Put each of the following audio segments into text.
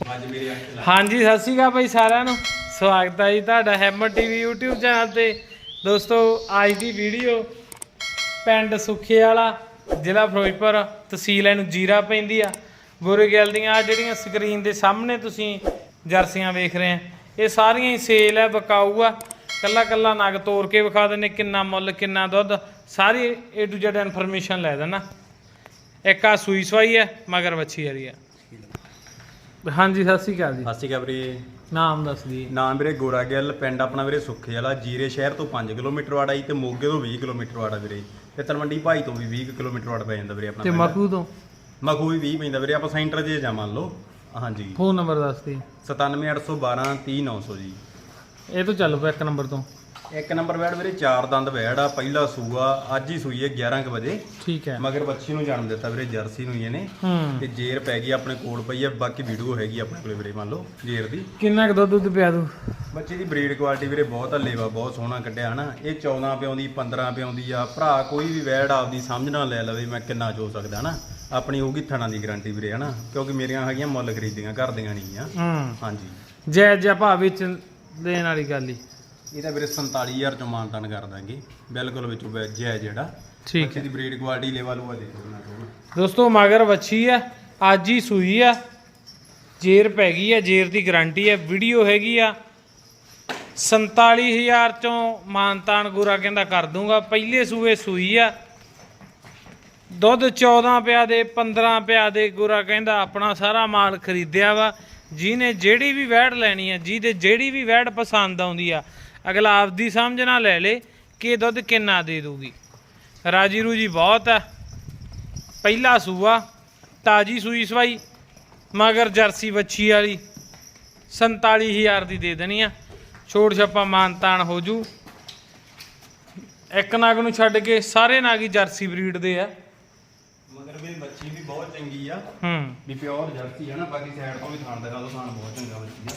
ਅੱਜ ਮੇਰੇ ਅੱਖ ਲੱਗ ਹਾਂਜੀ, ਸਤਿ ਸ਼੍ਰੀ ਅਕਾਲ ਭਾਈ ਸਾਰਿਆਂ ਨੂੰ। ਸਵਾਗਤ ਹੈ ਜੀ ਤੁਹਾਡਾ ਹੈਮਰ ਟੀਵੀ YouTube ਚੈਨਲ ਤੇ। ਦੋਸਤੋ, ਅੱਜ ਦੀ ਵੀਡੀਓ ਪਿੰਡ ਸੁੱਖੇ ਵਾਲਾ ਜ਼ਿਲ੍ਹਾ ਫਿਰੋਜ਼ਪੁਰ, ਤਹਿਸੀਲ ਇਹਨੂੰ ਜੀਰਾ ਪੈਂਦੀ ਆ। ਗੋਰੇ ਗਿੱਲ ਦੀਆਂ ਆਹ ਜਿਹੜੀਆਂ ਸਕਰੀਨ ਦੇ ਸਾਹਮਣੇ ਤੁਸੀਂ ਜਰਸੀਆਂ ਵੇਖ ਰਹੇ ਆ, ਇਹ ਸਾਰੀਆਂ ਹੀ ਸੇਲ ਹੈ ਵਿਕਾਊ ਆ। ਕੱਲਾ ਕੱਲਾ ਨਗ ਤੋੜ ਕੇ ਵਿਖਾ ਦਿੰਦੇ, ਕਿੰਨਾ ਮੁੱਲ, ਕਿੰਨਾ ਦੁੱਧ, ਸਾਰੀ ਏ ਟੂ ਜ਼ੈਡ ਇਨਫੋਰਮੇਸ਼ਨ ਲੈ ਦੇਣਾ ਇੱਕ ਆ ਸੂਈ ਸਵਾਈ ਹੈ ਮਗਰ ਵੱਛੀ ਆ ਆ। ਹਾਂਜੀ ਸਤਿ ਸ਼੍ਰੀ ਅਕਾਲ ਜੀ। ਸਤਿ ਸ਼੍ਰੀ ਅਕਾਲ ਵੀਰੇ। ਨਾਮ ਦੱਸ ਦੀ ਨਾਮ ਵੀਰੇ ਗੋਰਾ ਗਿੱਲ ਪਿੰਡ ਆਪਣਾ ਵੀਰੇ ਸੁੱਖੇ ਵਾਲਾ ਜੀਰੇ ਸ਼ਹਿਰ ਤੋਂ 5 ਕਿਲੋਮੀਟਰ ਵਾੜਾ ਜੀ ਤੇ ਮੋਗੇ ਤੋਂ 20 ਕਿਲੋਮੀਟਰ ਵਾੜਾ ਵੀਰੇ। ਤੇ ਤਲਵੰਡੀ ਭਾਈ ਤੋਂ ਵੀ 20 ਕਿਲੋਮੀਟਰ ਵਾੜਾ ਪੈ ਜਾਂਦਾ ਵੀਰੇ ਆਪਣਾ ਤੇ। ਮਖੂ ਤੋਂ? ਮਖੂ ਵੀ 20 ਪੈਂਦਾ ਵੀਰੇ ਆਪਾਂ ਸੈਂਟਰ 'ਚ ਜਾ ਮੰਨ ਲਓ। ਹਾਂਜੀ। ਫੋਨ ਨੰਬਰ ਦੱਸ ਦੀ 97812 30900 ਜੀ। ਇਹ ਤੋਂ ਚੱਲ ਪਿਆ ਇੱਕ ਨੰਬਰ ਤੋਂ। ਇੱਕ ਨੰਬਰ ਵੈੜ ਵੀਰੇ ਚਾਰ ਦੰਦ ਵੈੜ ਆ ਪਹਿਲਾ ਸੂਆ ਅੱਜ ਹੀ ਸੂਈ ਹੈ 11 ਕੁ ਵਜੇ। ਠੀਕ ਹੈ। ਮਗਰ ਬੱਚੀ ਨੂੰ ਜਨਮ ਦਿੱਤਾ ਵੀਰੇ ਜਰਸੀ ਨੂੰ ਹੀ ਇਹਨੇ। ਤੇ ਜੇਰ ਪੈ ਗਈ ਆਪਣੇ ਕੋਲ ਪਈ ਹੈ ਬਾਕੀ ਵੀਡੀਓ ਹੈਗੀ ਆਪਣੇ ਕੋਲੇ ਵੀਰੇ ਮੰਨ ਲਓ ਜੇਰ ਦੀ। ਕਿੰਨਾ ਕੁ ਦੁੱਧ ਦੁੱਧ ਪਿਆ ਦੂ ਬੱਚੇ ਦੀ ਬਰੀਡ ਕੁਆਲਿਟੀ ਵੀਰੇ ਬਹੁਤ ਆ ਲੇਵਾ ਬਹੁਤ ਸੋਹਣਾ ਕੱਢਿਆ ਹਨਾ। ਇਹ 14 ਪਿਆਉਂਦੀ 15 ਪਿਆਉਂਦੀ ਆ। ਭਰਾ ਕੋਈ ਵੀ ਵੈੜ ਆਪਦੀ ਸਮਝ ਨਾਲ ਲੈ ਲਵੇ ਮੈਂ ਕਿੰਨਾ ਚੋ ਸਕਦਾ ਹਨਾ। ਆਪਣੀ ਹੋਊਗੀ ਥਣਾ ਦੀ ਗਾਰੰਟੀ ਵੀਰੇ ਹਨਾ ਕਿਉਂਕਿ ਮੇਰੀਆਂ ਹੈਗੀਆਂ ਮੁੱਲ ਖਰੀਦੀਆਂ ਘਰ ਦੀਆਂ ਨਹੀਂ ਆ। ਹਾਂਜੀ। ਜੈ ਜੈ ਭਾਅ ਵਿੱਚ ਦੇਣ ਵਾਲੀ ਗੱਲ ਹੀ। ਇਹ ਤਾਂ ਵੀਰੇ 47000 ਚੋਂ ਮਾਨਤਾਨ ਕਰ ਦਾਂਗੇ। ਬਿਲਕੁਲ ਵਿੱਚੋਂ ਵੈਜ ਹੈ ਜਿਹੜਾ। ਠੀਕ ਬੱਚੇ ਦੀ ਬਰੀਡ ਕੁਆਲਿਟੀ ਲੇਵਾ ਲੂਆ ਦੇਖੋ ਨਾ ਦੋਸਤੋ ਮਗਰ ਵੱਛੀ ਆ ਅੱਜ ਹੀ ਸੂਈ ਆ। ਜੇਰ ਪੈ ਗਈ ਆ ਜੇਰ ਦੀ ਗਾਰੰਟੀ ਹੈ ਵੀਡੀਓ ਹੈਗੀ ਆ। 47000 ਚੋਂ ਮਾਨਤਾਨ ਗੁਰਾ ਕਹਿੰਦਾ ਕਰ ਦੂੰਗਾ। ਪਹਿਲੇ ਸੂਏ ਸੂਈ ਆ। ਦੁੱਧ 14 ਪਿਆ ਦੇ 15 ਪਿਆ ਦੇ ਗੁਰਾ ਕਹਿੰਦਾ ਆਪਣਾ ਸਾਰਾ ਮਾਲ ਖਰੀਦਿਆ ਵਾ। ਜਿਹਨੇ ਜਿਹੜੀ ਵੀ ਵੈੜ ਲੈਣੀ ਆ ਜਿਹਦੇ ਜਿਹੜੀ ਵੀ ਵੈੜ ਪਸੰਦ ਆਉਂਦੀ ਆ ਅਗਲਾ ਆਪਦੀ ਸਮਝ ਨਾਲ ਲੈ ਲੇ ਕਿ ਦੁੱਧ ਕਿੰਨਾ ਦੇ ਦੂਗੀ ਰਾਜੀ ਰੂਜੀ ਬਹੁਤ ਆ। ਪਹਿਲਾ ਸੂਆ ਤਾਜੀ ਸੂਈ ਸਵਾਈ ਮਗਰ ਜਰਸੀ ਵੱਛੀ ਵਾਲੀ 47000 ਦੀ ਦੇ ਦੇਣੀ ਆ। ਛੋੜ ਛੱਪਾ ਮਾਨਤਾਨ ਹੋ ਜੂ। ਇੱਕ ਨਾਗ ਨੂੰ ਛੱਡ ਕੇ ਸਾਰੇ ਨਾਗ ਹੀ ਜਰਸੀ ਬਰੀਡ ਦੇ ਆ। ਮਗਰ ਵੀਰੇ ਬੱਚੀ ਵੀ ਬਹੁਤ ਚੰਗੀ ਆ। ਹੂੰ। ਵੀ ਪਿਓਰ ਜਰਸੀ ਹੈ ਨਾ ਬਾਕੀ ਸਾਈਡ ਤੋਂ ਵੀ ਥਾਣ ਦੋ ਥਾਣ ਬਹੁਤ ਚੰਗਾ ਬੱਚੀ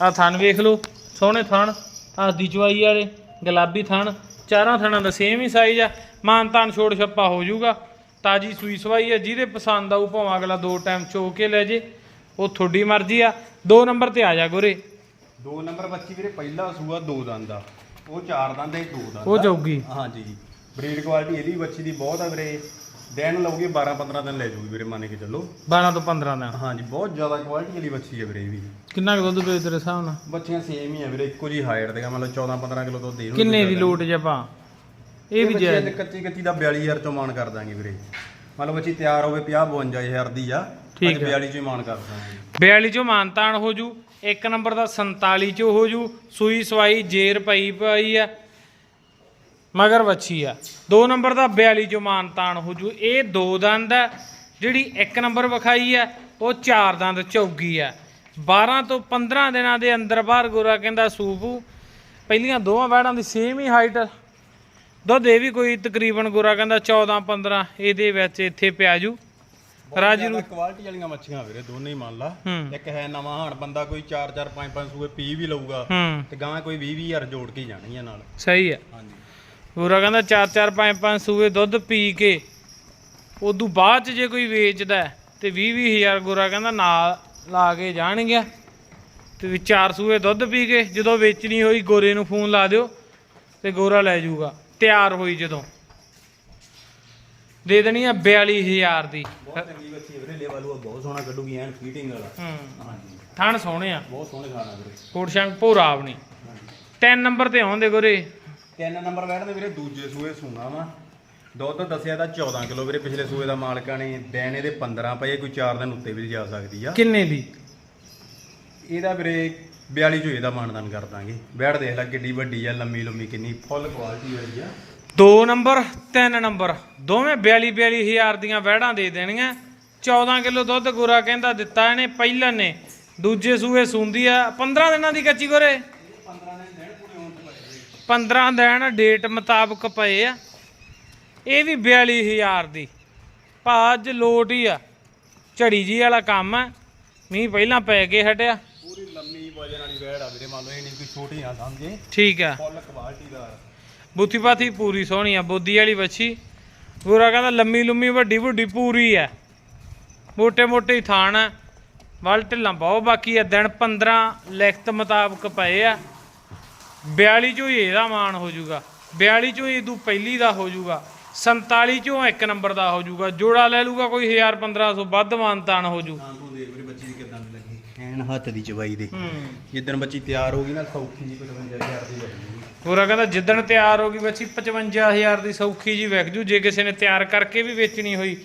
ਆ। ਆ ਥਣ ਵੇਖ ਲਓ। ਸੋਹਣੇ ਥਣ ਆਦੀ ਚਵਾਈ ਵਾਲੇ ਗੁਲਾਬੀ ਥਣ ਚਾਰਾਂ ਥਣਾਂ ਦਾ ਸੇਮ ਹੀ ਸਾਈਜ਼ ਆ। ਮਾਨਤਾਨ ਛੋੜ ਛੱਪਾ ਹੋ ਜਾਊਗਾ। ਤਾਜੀ ਸੂਈ ਸਵਾਈ ਆ ਜਿਹਦੇ ਪਸੰਦ ਆਊ ਭਾਵੇਂ ਅਗਲਾ ਦੋ ਟਾਈਮ ਚੋ ਕੇ ਲੈ ਜੇ। ਉਹ ਤੁਹਾਡੀ ਮਰਜ਼ੀ ਆ। ਦੋ ਨੰਬਰ ਤੇ ਆ ਜਾ ਗੋਰੇ। ਦੋ ਨੰਬਰ ਬੱਚੀ ਵੀਰੇ ਪਹਿਲਾ ਸੂਆ ਦੋ ਦੰਦ ਦਾ ਉਹ ਚਾਰ ਦੰਦ ਹੈ ਦੋ ਦੰਦ ਉਹ। ਜਾਊਗੀ। ਹਾਂਜੀ। ਬਰੀਡ ਕੁਆਲਿਟੀ ਇਹਦੀ ਬੱਚੀ ਦੀ ਬਹੁਤ ਆ ਵੀਰੇ। ਦਿਨ ਲਊਗੀ 12 15 ਦਿਨ ਲੈ ਜੂਗੀ ਵੀਰੇ ਮੰਨ ਕੇ ਚੱਲੋ। 12 ਤੋਂ 15 ਦਾ ਹਾਂਜੀ ਬਹੁਤ ਜ਼ਿਆਦਾ ਕੁਆਲਿਟੀ ਵਾਲੀ ਬੱਚੀ ਹੈ ਵੀਰੇ ਇਹ ਵੀ। ਕਿੰਨਾ ਕੁ ਦੁੱਧ ਪਏ ਤੇਰੇ ਹਿਸਾਬ ਨਾਲ? ਬੱਚੀਆਂ ਸੇਮ ਹੀ ਆ ਵੀਰੇ ਇੱਕੋ ਜੀ ਹਾਈਟ ਦੇ ਮਤਲਬ 14 15 ਕਿਲੋ ਦੁੱਧ ਇਹਨੂੰ ਕਿੰਨੇ ਦੀ ਲੋਟ ਜਪਾ ਇਹ ਵੀ ਜੇ ਕੱਚੀ ਕੱਚੀ ਦਾ 42000 ਚੋਂ ਮਾਨ ਕਰ ਦਾਂਗੇ ਵੀਰੇ। ਮਤਲਬ ਬੱਚੀ ਤਿਆਰ ਹੋਵੇ 50 52000 ਦੀ ਆ ਠੀਕ ਅੱਜ ਆ। 42 ਚੋਂ ਹੀ ਮਾਨ ਕਰ ਦਾਂਗੇ। 42 ਚੋਂ ਮਾਨਤਾਨ ਹੋ ਜੂ ਇੱਕ ਨੰਬਰ ਦਾ 47 ਚੋਂ ਹੋ ਜੂ ਸੂਈ ਸਵਾਈ ਜੇਰ ਪਈ ਪਈ ਆ ਮਗਰ ਵੱਛੀ ਆ। ਦੋ ਨੰਬਰ ਦਾ 42 ਚੋਂ ਮਾਨਤਾਨ ਹੋ ਜੂ ਇਹ ਦੋ ਦੰਦ ਆ ਜਿਹੜੀ ਇੱਕ ਨੰਬਰ ਵਿਖਾਈ ਆ ਉਹ ਚਾਰ ਦੰਦ ਚੌਗੀ ਆ। 12 ਤੋਂ 15 ਦਿਨਾਂ ਦੇ ਅੰਦਰ ਬਾਹਰ ਗੋਰਾ ਕਹਿੰਦਾ ਸੂਪੂ ਪਹਿਲੀਆਂ ਦੋਵਾਂ ਵੈੜਾਂ ਦੀ ਸੇਮ ਹੀ ਹਾਈਟ ਦੁੱਧ ਇਹ ਵੀ ਕੋਈ ਤਕਰੀਬਨ ਗੋਰਾ ਕਹਿੰਦਾ 14 15 ਇਹਦੇ ਵਿੱਚ ਇੱਥੇ ਪਿਆ ਜੂ। ਰਾਜੀ ਨੂੰ ਕੁਆਲਿਟੀ ਵਾਲੀਆਂ ਮੱਛੀਆਂ ਵੀਰੇ ਦੋਨੇ ਹੀ ਮੰਨ ਲਾ। ਇੱਕ ਹੈ ਨਵਾਂ ਹਾਣ ਬੰਦਾ ਕੋਈ 4 4 5 5 ਸੂਏ ਪੀ ਵੀ ਲਊਗਾ ਤੇ ਗਾਂ ਕੋਈ 20 20000 ਜੋੜ ਕੇ ਜਾਣੀ ਆ ਨਾਲ। ਸਹੀ ਹੈ ਹਾਂਜੀ। ਪੂਰਾ ਕਹਿੰਦਾ 4-4 5-5 ਸੂਏ ਦੁੱਧ ਪੀ ਕੇ। ਉਦੋਂ ਬਾਅਦ ਚ ਜੇ ਕੋਈ ਵੇਚਦਾ ਤੇ 20 ਹਜ਼ਾਰ ਗੋਰਾ ਕਹਿੰਦਾ ਨਾਲ ਲਾ ਕੇ ਜਾਣਗੇ। ਤੇ ਵੀ ਚਾਰ ਸੂਏ ਦੁੱਧ ਪੀ ਕੇ ਜਦੋਂ ਵੇਚਣੀ ਹੋਈ ਗੋਰੇ ਨੂੰ ਫੋਨ ਲਾ ਦਿਓ ਤੇ ਗੋਰਾ ਲੈ ਜਾਊਗਾ। ਤਿਆਰ ਹੋਈ ਜਦੋਂ। ਦੇ ਦੇਣੀ ਆ 42000 ਦੀ। ਬਹੁਤ ਚੰਗੀ ਬੱਚੀ ਵੀਰੇ ਲੈਵਲ ਉਹ ਬਹੁਤ ਸੋਹਣਾ ਕੱਢੂਗੀ ਐਨ ਫੀਟਿੰਗ ਵਾਲਾ। ਹਾਂਜੀ। ਥਣ ਸੋਹਣੇ ਆ। ਬਹੁਤ ਸੋਹਣੇ ਖਾਣਾ ਵੀਰੇ। ਕੋਟ ਸ਼ੰਕ ਭੋਰਾ ਆਪਣੀ। ਤਿੰਨ ਨੰਬਰ ਤੇ ਆਉਂਦੇ ਗੋਰੇ। ਤਿੰਨ ਨੰਬਰ ਬੈਠਦੇ ਵੀਰੇ ਦੂਜੇ ਸੂਏ ਸੂਣਾ ਵਾ। ਦੁੱਧ ਦੱਸਿਆ ਤਾਂ 14 ਕਿਲੋ ਵੀਰੇ ਪਿਛਲੇ ਸੂਏ ਦਾ ਮਾਲਕਾਂ ਨੇ ਦੇਣ ਇਹਦੇ 15 ਪਏ ਕੋਈ 4 ਦਿਨ ਉੱਤੇ ਵੀ ਜਾ ਸਕਦੀ ਆ। ਕਿੰਨੇ ਦੀ? ਇਹਦਾ ਵੀਰੇ 42 ਚੋਂ ਇਹਦਾ ਮਾਨਦਾਨ ਕਰ ਦਾਂਗੇ। ਬੈਠ ਦੇਖ ਲੈ ਕਿੱਡੀ ਵੱਡੀ ਆ ਲੰਮੀ ਲੰਮੀ ਕਿੰਨੀ ਫੁੱਲ ਕੁਆਲਿਟੀ ਵਾਲੀ ਆ। ਦੋ ਨੰਬਰ ਤਿੰਨ ਨੰਬਰ। ਦੋਵੇਂ 42 42 ਹਜ਼ਾਰ ਦੀਆਂ ਵਹਿੜਾਂ ਦੇ ਦੇਣੀਆਂ। 14 ਕਿਲੋ ਦੁੱਧ ਗੋਰਾ ਕਹਿੰਦਾ ਦਿੱਤਾ ਇਹਨੇ ਪਹਿਲਨ ਨੇ। ਦੂਜੇ ਸੂਏ ਸੂੰਦੀ ਆ 15 ਦਿਨਾਂ ਦੀ ਕੱਚੀ ਗੋਰੇ। 15 ਦਿਨ ਡੇਟ ਮੁਤਾਬਕ ਪਏ ਆ। ਇਹ ਵੀ 42 ਹਜ਼ਾਰ ਦੀ। ਭਾ ਅੱਜ ਲੋਟ ਹੀ ਆ। ਝੜੀ ਜੀ ਵਾਲਾ ਕੰਮ ਆ। ਮੀਂਹ ਪਹਿਲਾਂ ਪੈ ਕੇ ਹਟਿਆ। ਪੂਰੀ ਲੰਮੀ ਵਜਨ ਵਾਲੀ ਬੈੜ ਆ ਵੀਰੇ ਮੰਨ ਲਓ ਇਹ ਨਹੀਂ ਕੋਈ ਛੋਟੀ ਨਾ ਸਮਝੇ? ਠੀਕ ਆ। ਫੁੱਲ ਕੁਆਲਿਟੀ ਦਾ ਬੁੱਥੀ ਪਾਥੀ ਪੂਰੀ ਸੋਹਣੀ ਆ ਬੋਦੀ ਵਾਲੀ ਵੱਛੀ। ਪੂਰਾ ਕਹਿੰਦਾ ਲੰਮੀ ਲੰਮੀ ਵੱਡੀ ਵੱਡੀ ਪੂਰੀ ਆ। ਮੋਟੇ ਮੋਟੇ ਹੀ ਥਾਣ ਆ। ਵੱਲ ਢਿੱਲਾਂ ਬਹੁਤ ਬਾਕੀ ਆ। ਦਿਨ 15 ਲਿਖਤ ਮੁਤਾਬਕ ਪਏ ਆ। 42 ਚੋਂ ਇਹਦਾ ਮਾਨ ਹੋ ਜਾਊਗਾ। 42 ਚੋਂ ਹੀ ਤੂੰ ਪਹਿਲੀ ਦਾ ਹੋ ਜਾਊਗਾ। 47 ਚੋਂ ਇੱਕ ਨੰਬਰ ਦਾ ਹੋ ਜਾਊਗਾ। ਜੋੜਾ ਲੈ ਲੂਗਾ ਕੋਈ 1000 1500 ਵੱਧ ਮਾਨਤਾਨ ਹੋ ਜੂ ਤਾਂ ਦੇਖ ਬੱਚੀ ਦੀ ਕਿਦਾਂ ਦੀ ਲੱਗੀ। ਐਨ ਹੱਥ ਦੀ ਚਵਾਈ ਦੇ ਹੂੰ। ਜਿੱਦਣ ਬੱਚੀ ਤਿਆਰ ਹੋ ਗਈ ਨਾ ਸੌਖੀ ਜੀ 55000 ਦੀ ਲੱਗਣੀ ਪੂਰਾ ਕਹਿੰਦਾ ਜਿੱਦਣ ਤਿਆਰ ਹੋ ਗਈ ਬੱਚੀ 55000 ਦੀ ਸੌਖੀ ਜੀ ਵਿਕ ਜੂ। ਜੇ ਕਿਸੇ ਨੇ ਤਿਆਰ ਕਰਕੇ ਵੀ ਵੇਚਣੀ ਹੋਈ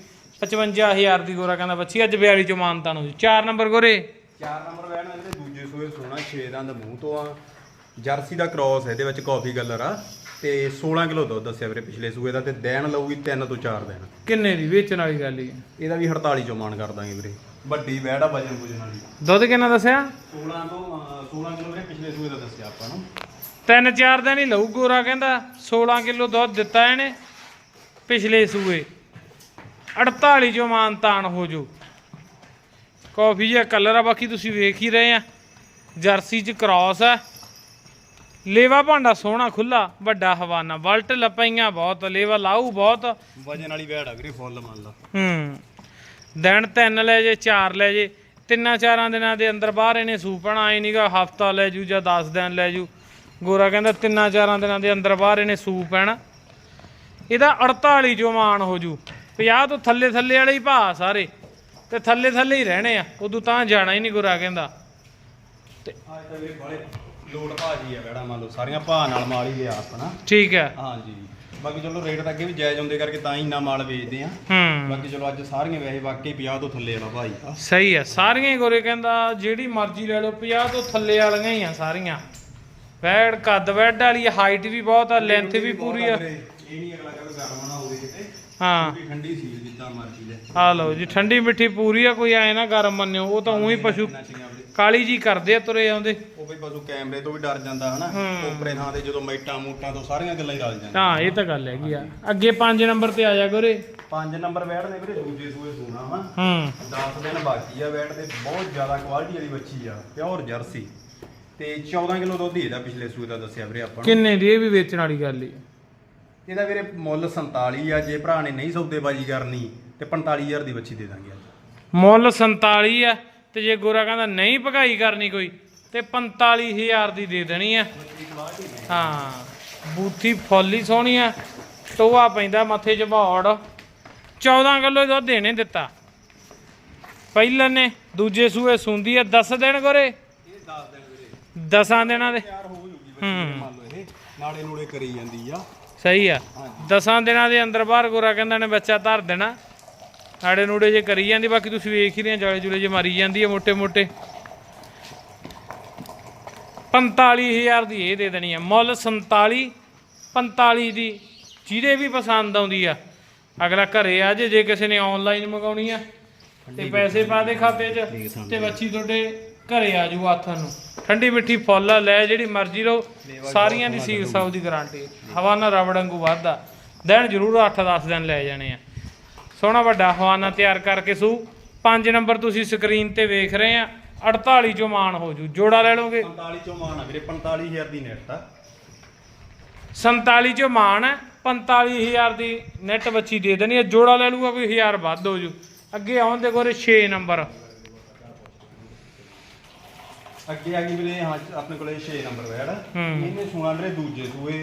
55000 ਦੀ ਗੋਰਾ ਕਹਿੰਦਾ ਬੱਚੀ ਅੱਜ 42 ਚੋਂ ਮਾਨਤਾਨ ਹੋ ਜੂ। 4 ਨੰਬਰ ਗੋਰੇ। ਚਾਰ ਨੰਬਰ ਵੈਣ ਇਹਦੇ ਦੂਜੇ ਸੂਏ ਸੋਨਾ 6 ਦੰਦ ਮੂੰਹ ਤੋਂ ਆ। ਜਰਸੀ ਦਾ ਕ੍ਰਾਸ ਇਹਦੇ ਵਿੱਚ ਕਾਫੀ ਕਲਰ ਆ। ਤੇ 16 ਕਿਲੋ ਦੁੱਧ ਦੱਸਿਆ ਵੀਰੇ ਪਿਛਲੇ ਸੂਏ ਦਾ ਤੇ ਦਿਨ ਲਊਗੀ 3 ਤੋਂ 4 ਦਿਨ। ਕਿੰਨੇ ਦੀ? ਵੇਚਣ ਵਾਲੀ ਗੱਲ ਹੀ ਹੈ। ਇਹਦਾ ਵੀ 48 ਚੋਂ ਮਾਨ ਕਰ ਦਾਂਗੇ ਵੀਰੇ। ਵੱਡੀ ਵੈੜ ਆ ਵਜਨ ਵਜਨ ਵਾਲੀ। ਦੁੱਧ ਕਿੰਨਾ ਦੱਸਿਆ? 16 ਤੋਂ ਅਹ, 16 ਕਿਲੋ ਵੀਰੇ ਪਿਛਲੇ ਸੂਏ ਦਾ ਦੱਸਿਆ ਆਪਾਂ ਨੂੰ। ਤਿੰਨ ਚਾਰ ਦਿਨ ਹੀ ਲਊ ਗੋਰਾ ਕਹਿੰਦਾ 16 ਕਿਲੋ ਦੁੱਧ ਦਿੱਤਾ ਇਹਨੇ ਪਿਛਲੇ ਸੂਏ। 48 ਚੋਂ ਮਾਨਤਾਨ ਹੋ ਜੂ ਕਾਫੀ ਜਿਹਾ ਕਲਰ ਆ ਬਾਕੀ ਤੁਸੀਂ ਵੇਖ ਹੀ ਰਹੇ ਆ। ਜਰਸੀ ਚ ਕ੍ਰਾਸ ਆ। ਲੇਵਾ ਭਾਂਡਾ ਸੋਹਣਾ ਖੁੱਲਾ ਵੱਡਾ ਹਵਾਨਾ। ਵਲਟ ਲਪਈਆਂ ਬਹੁਤ ਲੇਵਾ ਲਾਊ ਬਹੁਤ। ਵਜਨ ਵਾਲੀ ਵੈੜ ਆ ਵੀਰੇ ਫੁੱਲ ਮੰਨ ਲਾ। ਹੂੰ। ਦਿਨ ਤਿੰਨ ਲੈ ਜੇ ਚਾਰ ਲੈ ਜੇ ਤਿੰਨਾਂ ਚਾਰਾਂ ਦਿਨਾਂ ਦੇ ਅੰਦਰ ਬਾਹਰ ਇਹਨੇ ਸੂਪਣਾ ਆਈ ਨਹੀਂਗਾ ਹਫਤਾ ਲੈ ਜੂ ਜਾਂ 10 ਦਿਨ ਲੈ ਜੂ। ਗੋਰਾ ਕਹਿੰਦਾ ਤਿੰਨਾਂ ਚਾਰਾਂ ਦਿਨਾਂ ਦੇ ਅੰਦਰ ਬਾਹਰ ਇਹਨੇ ਸੂਪ ਪੈਣਾ ਇਹਦਾ 48 ਜੋ ਮਾਨ ਹੋ ਜੂ। 50 ਤੋਂ ਥੱਲੇ ਥੱਲੇ ਵਾਲੇ ਹੀ ਭਾ ਸਾਰੇ ਤੇ ਥੱਲੇ ਥੱਲੇ ਹੀ ਰਹਿਣੇ ਆ। ਉਦੋਂ ਤਾਂ ਜਾਣਾ ਹੀ ਨਹੀਂ ਗੋਰਾ ਕਹਿੰਦਾ। ਅੱਜ ਤਾਂ ਲੋਡ ਭਾਜੀ ਆ ਵੈੜਾ ਮੰਨ ਲਓ ਸਾਰੀਆਂ ਭਾ ਨਾਲ ਮਾਲ ਹੀ ਲਿਆ ਆਪਣਾ। ਠੀਕ ਹੈ। ਹਾਂਜੀ। ਬਾਕੀ ਚਲੋ ਰੇਟ ਤਾਂ ਅੱਗੇ ਵੀ ਜਾਇਜ਼ ਹੁੰਦੇ ਕਰਕੇ ਤਾਂ ਹੀ ਇੰਨਾ ਮਾਲ ਵੇਚਦੇ ਆ। ਹੂੰ। ਬਾਕੀ ਚਲੋ ਅੱਜ ਸਾਰੀਆਂ ਵੈਸੇ ਵਾਕਈ 50 ਤੋਂ ਥੱਲੇ ਵਾਲਾ ਭਾਈ ਆ। ਸਹੀ ਆ ਸਾਰੀਆਂ ਹੀ ਗੋਰੇ ਕਹਿੰਦਾ ਜਿਹੜੀ ਮਰਜ਼ੀ ਲੈ ਲਓ 50 ਤੋਂ ਥੱਲੇ ਵਾਲੀਆਂ ਹੀ ਆ ਸਾਰੀਆਂ। ਵੈੜ ਕੱਦ ਵੈੜ ਵਾਲੀ ਹਾਈਟ ਵੀ ਬਹੁਤ ਆ ਲੈਂਥ ਵੀ ਪੂਰੀ ਆ। ਇਹ ਨਹੀਂ ਅਗਲਾ ਕਹਿੰਦਾ ਗਰਮ ਨਾ ਹੋਵੇ ਕਿਤੇ। ਹਾਂ। ਵੀ ਠੰਡੀ ਸੀ ਜਿੱਦਾਂ ਮਰਜ਼ੀ ਲੈ। ਆ ਲਓ ਜੀ ਠੰਡੀ ਮਿੱਠੀ ਪੂਰੀ ਆ ਕੋਈ ਐ ਨਾ ਗਰਮ ਮੰਨਿਓ ਉਹ ਤਾਂ ਉਹੀ ਪਸ਼ੂ ਕਾਲੀ ਜੀ ਕਰਦੇ ਆ ਤੁਰੇ ਆਉਂਦੇ। ਉਹ ਵੀ ਪਸ਼ੂ ਕੈਮਰੇ ਤੋਂ ਵੀ ਡਰ ਜਾਂਦਾ ਹਨਾ। ਉੱਪਰੇ ਥਾਂ ਤੇ ਜਦੋਂ ਮੈਟਾਂ ਮੂਟਾਂ ਤੋਂ ਸਾਰੀਆਂ ਗੱਲਾਂ ਹੀ ਰਲ ਜਾਂਦੀਆਂ। ਹਾਂ ਇਹ ਤਾਂ ਗੱਲ ਹੈਗੀ ਆ। ਅੱਗੇ 5 ਨੰਬਰ ਤੇ ਆ ਜਾ ਗੋਰੇ। ਪੰਜ ਨੰਬਰ ਵੈੜ ਨੇ ਵੀਰੇ ਦੂਜੇ ਸੂਏ ਸੂਣਾ ਵਾ। ਹੂੰ। 10 ਦਿਨ ਬਾਕੀ ਆ ਵੈੜ ਦੇ ਬਹੁਤ ਜ਼ਿਆਦਾ ਕੁਆਲਿਟੀ ਵਾਲੀ ਬੱਚੀ ਆ ਪਿਓਰ ਜਰਸੀ। ਤੇ 14 ਕਿਲੋ ਦੁੱਧ ਹੀ ਇਹਦਾ ਪਿਛਲੇ ਸੂਏ ਦਾ ਦੱਸਿਆ ਵੀਰੇ ਆਪਾਂ ਨੂੰ। ਕਿੰਨੇ ਦੀ ਇਹ ਵੀ ਵੇਚਣ ਵਾਲੀ ਗੱਲ ਹੀ। ਇਹਦਾ ਵੀਰੇ ਮੁੱਲ 47 ਆ ਜੇ ਭਰਾ ਨੇ ਨਹੀਂ ਸੌਦੇਬਾਜ਼ੀ ਕਰਨੀ ਤੇ 45000 ਦੀ ਬੱਚੀ ਦੇ ਦਾਂਗੇ ਅੱਜ। ਮੁੱਲ 47 ਆ। ਤੇ ਜੇ ਗੋਰਾ ਕਹਿੰਦਾ ਨਹੀਂ ਭਗਾਈ ਕਰਨੀ ਕੋਈ ਤੇ 45000 ਦੀ ਦੇ ਦੇਣੀ ਆ। ਹਾਂ ਬੂਥੀ ਫੁੱਲੀ ਸੋਹਣੀ ਆ ਟੋਆ ਪੈਂਦਾ ਮੱਥੇ 'ਚ ਬੌੜ 14 ਕਿਲੋ ਦੁੱਧ ਦੇਣੇ ਦਿੱਤਾ। ਪਹਿਲਾਂ ਨੇ ਦੂਜੇ ਸੂਏ ਸੁੰਦੀ ਆ 10 ਦਿਨ ਗੋਰੇ? ਇਹ 10 ਦਿਨ ਵੀਰੇ 10 ਦਿਨਾਂ ਦੇ। ਤਿਆਰ ਹੋ ਜੂਗੀ ਬੱਚੀ ਮੰਨ ਲਓ ਇਹ। ਨਾਲੇ ਨੂਲੇ ਕਰੀ ਜਾਂਦੀ ਆ। ਸਹੀ ਆ। 10 ਦਿਨਾਂ ਦੇ ਅੰਦਰ ਬਾਹਰ ਗੋਰਾ ਕਹਿੰਦਾ ਨੇ ਬੱਚਾ ਧਰ ਦੇਣਾ। ਨਾੜੇ ਨੂੜੇ ਜੇ ਕਰੀ ਜਾਂਦੀ ਬਾਕੀ ਤੁਸੀਂ ਵੇਖ ਹੀ ਰਹੇ ਜਾਲੇ ਜੁਲੇ ਜੇ ਮਾਰੀ ਜਾਂਦੀ ਹੈ ਮੋٹے ਮੋٹے 45000 ਦੀ ਇਹ ਦੇ ਦੇਣੀ ਹੈ ਮੁੱਲ 47 45 ਦੀ ਜਿਹਦੇ ਵੀ ਪਸੰਦ ਆਉਂਦੀ ਆ। ਅਗਲਾ ਘਰੇ ਆ ਜੇ ਜੇ ਕਿਸੇ ਨੇ ਆਨਲਾਈਨ ਮੰਗਾਉਣੀ ਆ ਤੇ ਪੈਸੇ ਪਾ ਦੇ ਖਾਤੇ 'ਚ ਤੇ ਬੱਚੀ ਤੁਹਾਡੇ ਘਰੇ ਆ ਜੂ ਆਥਨ ਨੂੰ। ਠੰਡੀ ਮਿੱਠੀ ਫੁੱਲ ਲੈ ਜਿਹੜੀ ਮਰਜ਼ੀ ਲਓ ਸਾਰੀਆਂ ਦੀ ਸੀਲ ਸਾਊ ਦੀ ਗਾਰੰਟੀ। ਹਵਾਨਾ ਰਬੜੰਗੂ ਵਾਧਾ ਦਿਨ ਜ਼ਰੂਰ 8-10 ਦਿਨ ਲੈ ਜਾਣੇ ਆ। ਸੋਹਣਾ ਵੱਡਾ ਹਵਾਨਾ ਤਿਆਰ ਕਰਕੇ ਸੂ। 5 ਨੰਬਰ ਤੁਸੀਂ ਸਕਰੀਨ ਤੇ ਵੇਖ ਰਹੇ ਆ 48 ਚੋਂ ਮਾਨ ਹੋ ਜੂ। ਜੋੜਾ ਲੈ ਲਓਗੇ? 45 ਚੋਂ ਮਾਨ ਆ ਵੀਰੇ 45000 ਦੀ ਨੈਟ ਆ। 47 ਚੋਂ ਮਾਨ ਹੈ 45000 ਦੀ ਨੈਟ ਬੱਚੀ ਦੇ ਦੇਣੀ ਹੈ ਜੋੜਾ ਲੈ ਲੂਗਾ ਕੋਈ 1000 ਵੱਧ ਹੋ ਜੂ। ਅੱਗੇ ਆਉਣ ਦੇ ਗੋਰੇ 6 ਨੰਬਰ। ਅੱਗੇ ਆ ਗਈ ਵੀਰੇ ਹਾਂ ਆਪਣੇ ਕੋਲੇ 6 ਨੰਬਰ ਵੈੜ। ਇਹਨੇ ਸੁਣਾ ਵੀਰੇ ਦੂਜੇ ਸੂਏ।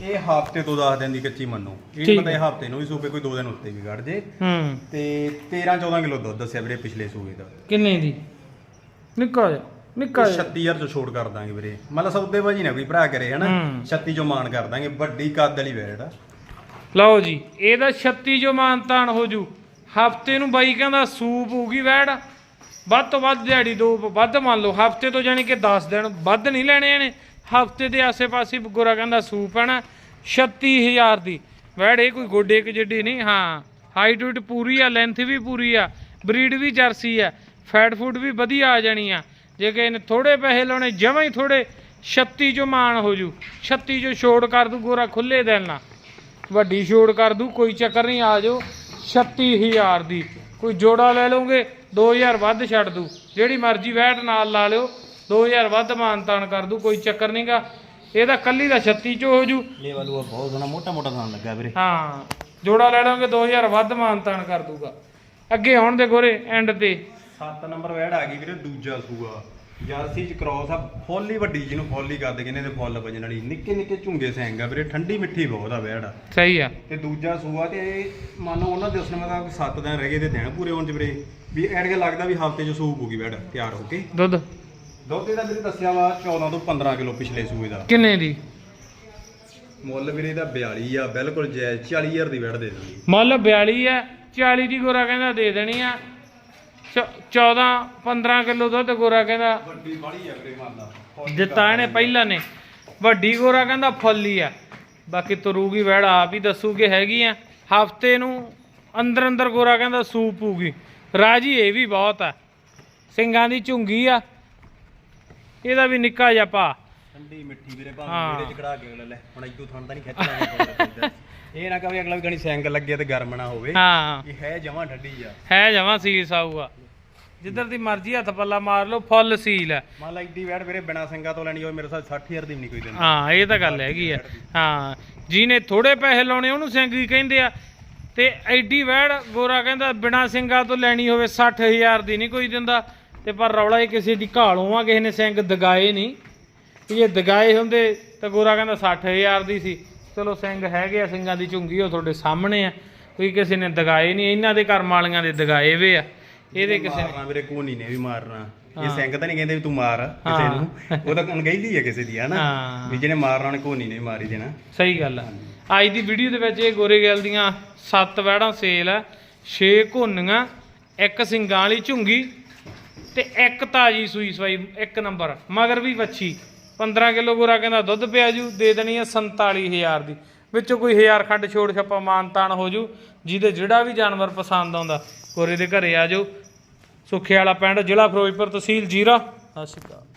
ਇਹ ਹਫ਼ਤੇ ਤੋਂ 10 ਦਿਨ ਦੀ ਕੱਚੀ ਮੰਨੋ। ਇਹ ਠੀਕ ਪਤਾ ਇਹ ਹਫ਼ਤੇ ਨੂੰ ਵੀ ਸੂਪੇ ਕੋਈ 2 ਦਿਨ ਉੱਤੇ ਵੀ ਕੱਢ ਜੇ। ਹੂੰ। ਤੇ 13 14 ਕਿਲੋ ਦੁੱਧ ਦੱਸਿਆ ਵੀਰੇ ਪਿਛਲੇ ਸੂਏ ਦਾ। ਕਿੰਨੇ ਦੀ? ਨਿੱਕਾ ਜਿਹਾ ਨਿੱਕਾ ਜਿਹਾ। 36000 ਚ ਛੋੜ ਕਰ ਦਾਂਗੇ ਵੀਰੇ। ਮਤਲਬ ਸੌਦੇਬਾਜੀ ਨਾ ਕੋਈ ਭਰਾ ਕਰੇ ਹਨਾ? ਹੂੰ। 36 ਚੋਂ ਮਾਨ ਕਰ ਦਾਂਗੇ ਵੱਡੀ ਕੱਦ ਵਾਲੀ ਵੈੜ ਆ। ਲਓ ਜੀ ਇਹਦਾ 36 ਜੋ ਮਾਨਤਾਨ ਹੋ ਜੂ। ਹਫ਼ਤੇ ਨੂੰ ਬਾਈ ਕਹਿੰਦਾ ਸੂਪ ਹੋਊਗੀ ਵੈੜ। ਵੱਧ ਤੋਂ ਵੱਧ ਦਿਹਾੜੀ ਦੋ ਵੱਧ ਮੰਨ ਲਓ ਹਫ਼ਤੇ ਤੋਂ ਜਾਨੀ ਕਿ 10 ਦਿਨ ਵੱਧ ਨਹੀਂ ਲੈਣੇ ਇਹਨੇ। ਹਫ਼ਤੇ ਦੇ ਆਸੇ-ਪਾਸੇ ਗੋਰਾ ਕਹਿੰਦਾ ਸੂਪ ਹੈ ਨਾ 36000 ਦੀ। ਵੈੜ, ਇਹ ਕੋਈ ਗੋਡੇ ਇੱਕ ਜਿੱਡੀ ਨਹੀਂ, ਹਾਂ। ਹਾਈਟ ਵੀਟ ਪੂਰੀ ਆ, ਲੈਂਥ ਵੀ ਪੂਰੀ ਆ, ਬਰੀਡ ਵੀ ਜਰਸੀ ਆ, ਫੈਟ ਫੂਡ ਵੀ ਵਧੀਆ ਆ ਜਾਣੀ ਆ। ਜੇ ਕਿ ਇਹਨੇ ਥੋੜੇ ਪੈਸੇ ਲਾਉਣੇ, ਜਮਾਂ ਹੀ ਥੋੜੇ 36 ਚੋਂ ਮਾਨ ਹੋ ਜੂ। 36 ਚੋਂ ਛੋੜ ਕਰ ਦੂ ਗੋਰਾ ਖੁੱਲੇ ਦਿਲ ਨਾਲ। ਵੱਡੀ ਛੋੜ ਕਰ ਦੂ, ਕੋਈ ਚੱਕਰ ਨਹੀਂ, ਆ ਜਾਓ। 36000 ਦੀ। ਕੋਈ ਜੋੜਾ ਲੈ ਲਓਗੇ 2000 ਵੱਧ ਛੱਡ ਦੂ। ਜਿਹੜੀ ਮਰਜ਼ੀ ਵੈਟ ਨਾਲ ਲਾ ਲਿਓ 2000 ਵੱਧ ਮਾਨਤਾਨ ਕਰ ਦੂ ਕੋਈ ਚੱਕਰ ਨਹੀਂਗਾ ਇਹਦਾ ਕੱਲੀ ਦਾ 36 ਚੋ ਹੋ ਜੂ। ਲੇਵਲ ਉਹ ਬਹੁਤ ਸੋਹਣਾ ਮੋਟਾ ਮੋਟਾ ਥਾਂ ਲੱਗਾ ਵੀਰੇ। ਹਾਂ ਜੋੜਾ ਲੈ ਲਓਗੇ 2000 ਵੱਧ ਮਾਨਤਾਨ ਕਰ ਦੂਗਾ ਅੱਗੇ ਹੁਣ ਦੇ ਗੋਰੇ ਐਂਡ ਤੇ। 7 ਨੰਬਰ ਵੈੜ ਆ ਗਈ ਵੀਰੇ ਦੂਜਾ ਸੂਆ। ਜਰਸੀ ਚ ਕ੍ਰੋਸ ਆ ਫੁੱਲ ਹੀ ਵੱਡੀ ਜਿਹਨੂੰ ਫੁੱਲ ਹੀ ਕਰਦੇ ਕਹਿੰਦੇ ਨੇ ਫੁੱਲ ਵੱਜਣ ਵਾਲੀ। ਨਿੱਕੇ ਨਿੱਕੇ ਝੁੰਗੇ ਸਿੰਘ ਆ ਵੀਰੇ ਠੰਡੀ ਮਿੱਠੀ ਬਹੁਤ ਆ ਵੈੜ ਸਹੀ ਆ। ਤੇ ਦੂਜਾ ਸੂਆ ਤੇ ਮੰਨ ਲਓ ਉਹਨਾਂ ਦੇ ਦੱਸਣ ਮੁਤਾਬਕ 7 ਦਿਨ ਰਹਿ ਗਏ ਤੇ ਦਿਨ ਪੂਰੇ ਹੋਣ ਚ ਵੀਰੇ। ਵੀ ਐਡ ਕੇ ਲੱਗਦਾ ਵੀ ਹਫ਼ਤੇ ਚ ਸੂਪ ਹੋਗੀ ਵੈੜ ਤਿਆਰ ਹੋ ਕੇ। ਦੁੱਧ। ਦੁੱਧ ਇਹਦਾ ਵੀਰੇ ਦੱਸਿਆ ਵਾ 14 ਤੋਂ 15 ਕਿਲੋ ਪਿਛਲੇ ਸੂਏ ਦਾ। ਕਿੰਨੇ ਦੀ? ਮੁੱਲ ਵੀਰੇ ਇਹਦਾ 42 ਆ ਬਿਲਕੁਲ ਜਾਇਜ਼ 40000 ਦੀ ਵੈੜ ਦੇ ਦਾਂਗੇ। ਮੁੱਲ 42 ਆ 40 ਦੀ ਗੋਰਾ ਕਹਿੰਦਾ ਦੇ ਦੇਣੀ ਆ। 14 15 ਕਿਲੋ ਦੁੱਧ ਗੋਰਾ ਕਹਿੰਦਾ। ਵੱਡੀ ਬਾੜੀ ਆ ਵੀਰੇ ਮੰਨ ਲਾ। ਦਿੱਤਾ ਇਹਨੇ ਪਹਿਲਾਂ ਨੇ। ਵੱਡੀ ਗੋਰਾ ਕਹਿੰਦਾ ਫੁੱਲੀ ਆ। ਬਾਕੀ ਤਰੂਗੀ ਵੈੜ ਆਪ ਹੀ ਦੱਸੂਗੇ ਹੈਗੀ ਆ। ਹਫ਼ਤੇ ਨੂੰ ਅੰਦਰ ਅੰਦਰ ਗੋਰਾ ਕਹਿੰਦਾ ਸੂਪ ਪੂਗੀ ਰਾਜੀ ਇਹ ਵੀ ਬਹੁਤ ਆ। ਸਿੰਘਾਂ ਦੀ ਝੁੰਗੀ ਆ। ਇਹਦਾ ਵੀ ਨਿੱਕਾ ਜਿਹਾ ਭਾ ਠੰਡੀ ਮਿੱਠੀ ਵੀਰੇ ਹਾਂ। ਭਾਵੇਂ ਜਿਹੜੇ ਚ ਕਢਾ ਕੇ ਲੈ ਲੈ। ਹੁਣ ਇਦੋਂ ਥਣ ਤਾਂ ਨਹੀਂ ਖਿੱਚ ਲਾਂਗੇ ਇਹ ਨਾ ਕਵੇ ਅਗਲਾ ਵੀ ਗਣੀ ਸੈਂਗ ਲੱਗੇ ਤੇ ਗਰਮ ਨਾ ਹੋਵੇ। ਹਾਂ। ਇਹ ਹੈ ਜਮਾਂ ਠੰਡੀ ਆ। ਹੈ ਜਮਾ ਸੀਲ ਸਾਊਗਾ ਜਿੱਧਰ ਦੀ ਮਰਜ਼ੀ ਹੱਥ ਪੱਲਾ ਮਾਰ ਲਓ ਫੁੱਲ ਸੀਲ ਆ ਮੰਨ ਲਾ ਇੱਡੀ ਵੈੜ ਵੀਰੇ ਬਿਨਾ ਸਿੰਘਾਂ ਤੋਂ ਲੈਣੀ ਹੋਵੇ ਮੇਰੇ ਸਾਹ 60000 ਦੀ ਵੀ ਨਹੀਂ ਕੋਈ ਦਿੰਦਾ ਹਾਂ ਇਹ ਤਾਂ ਗੱਲ ਹੈਗੀ ਆ ਹਾਂ। ਜਿਹਨੇ ਥੋੜੇ ਪੈਸੇ ਲਾਉਣੇ ਉਹਨੂੰ ਸਿੰਘ ਹੀ ਕਹਿੰਦੇ ਆ। ਤੇ ਐਡੀ ਵੈੜ ਗੋਰਾ ਕਹਿੰਦਾ ਬਿਨਾ ਸਿੰਘਾਂ ਤੋਂ ਲੈਣੀ ਹੋਵੇ 60000 ਦੀ ਨਹੀਂ ਕੋਈ ਦਿੰਦਾ। ਤੇ ਪਰ ਰੌਲਾ ਇਹ ਕਿਸੇ ਦੀ ਘਾਲੋਂ ਆ ਕਿਸੇ ਨੇ ਸਿੰਘ ਦਗਾਏ ਨਹੀਂ। ਇਹ ਦਗਾਏ ਹੁੰਦੇ ਤਾਂ ਗੋਰਾ ਕਹਿੰਦਾ 60000 ਦੀ ਸੀ। ਚਲੋ ਸਿੰਘ ਹੈਗੇ ਆ ਸਿੰਘਾਂ ਦੀ ਝੁੰਗੀ ਉਹ ਤੁਹਾਡੇ ਸਾਹਮਣੇ ਆ। ਕੋਈ ਕਿਸੇ ਨੇ ਦਗਾਏ ਨਹੀਂ ਇਹਨਾਂ ਦੇ ਕਰਮ ਵਾਲੀਆਂ ਦੇ ਦਗਾਏ ਵੇ ਆ। ਇਹਦੇ ਕਿਸੇ ਨੇ ਵੀਰੇ ਕੋਨੀ ਨੇ ਵੀ ਮਾਰਨਾ। ਇਹ। ਸਿੰਘ ਤਾਂ ਨਹੀਂ ਕਹਿੰਦੇ ਵੀ ਤੂੰ ਮਾਰ ਕਿਸੇ। ਨੂੰ। ਉਹ ਤਾਂ ਅਣਗਹਿਲੀ ਹੈ ਕਿਸੇ ਦੀ ਹਨਾ। ਵੀ ਜਿਹਨੇ ਮਾਰਨਾ ਉਹਨੇ ਕੋਨੀ ਨੇ ਮਾਰੀ ਦੇਣਾ। ਸਹੀ ਗੱਲ ਆ। ਅੱਜ ਦੀ ਵੀਡੀਓ ਦੇ ਵਿੱਚ ਇਹ ਗੋਰੇ ਗੈਲ ਦੀਆਂ ਸੱਤ ਵੈੜਾਂ ਸੇਲ ਆ। 6 ਘੋਨੀਆਂ ਇੱਕ ਸਿੰਗਾਂ ਵਾਲੀ ਝੁੰਗੀ। ਤੇ ਇੱਕ ਤਾਜੀ ਸੂਈ ਸਵਾਈ, ਇੱਕ ਨੰਬਰ, ਮਗਰ ਵੀ ਵੱਛੀ। 15 ਕਿਲੋ ਗੋਰਾ ਕਹਿੰਦਾ, ਦੁੱਧ ਪਿਆ ਜੂ, ਦੇ ਦੇਣੀ ਆ 47000 ਦੀ। ਵਿੱਚੋਂ ਕੋਈ 1000 ਖੰਡ ਛੋੜ ਛੱਪਾ ਮਾਨ ਤਾਨ ਹੋ ਜੂ, ਜਿਹਦੇ ਜਿਹੜਾ ਵੀ ਜਾਨਵਰ ਪਸੰਦ ਆਉਂਦਾ, ਗੋਰੇ ਦੇ ਘਰੇ ਆ ਜਾਓ। ਸੁੱਖੇ ਵਾਲਾ ਪਿੰਡ, ਜ਼ਿਲ੍ਹਾ ਫਿਰੋਜ਼ਪੁਰ ਤਹਿਸੀਲ ਜੀਰਾ। ਸਤਿ ਸ਼੍ਰੀ ਅਕਾਲ।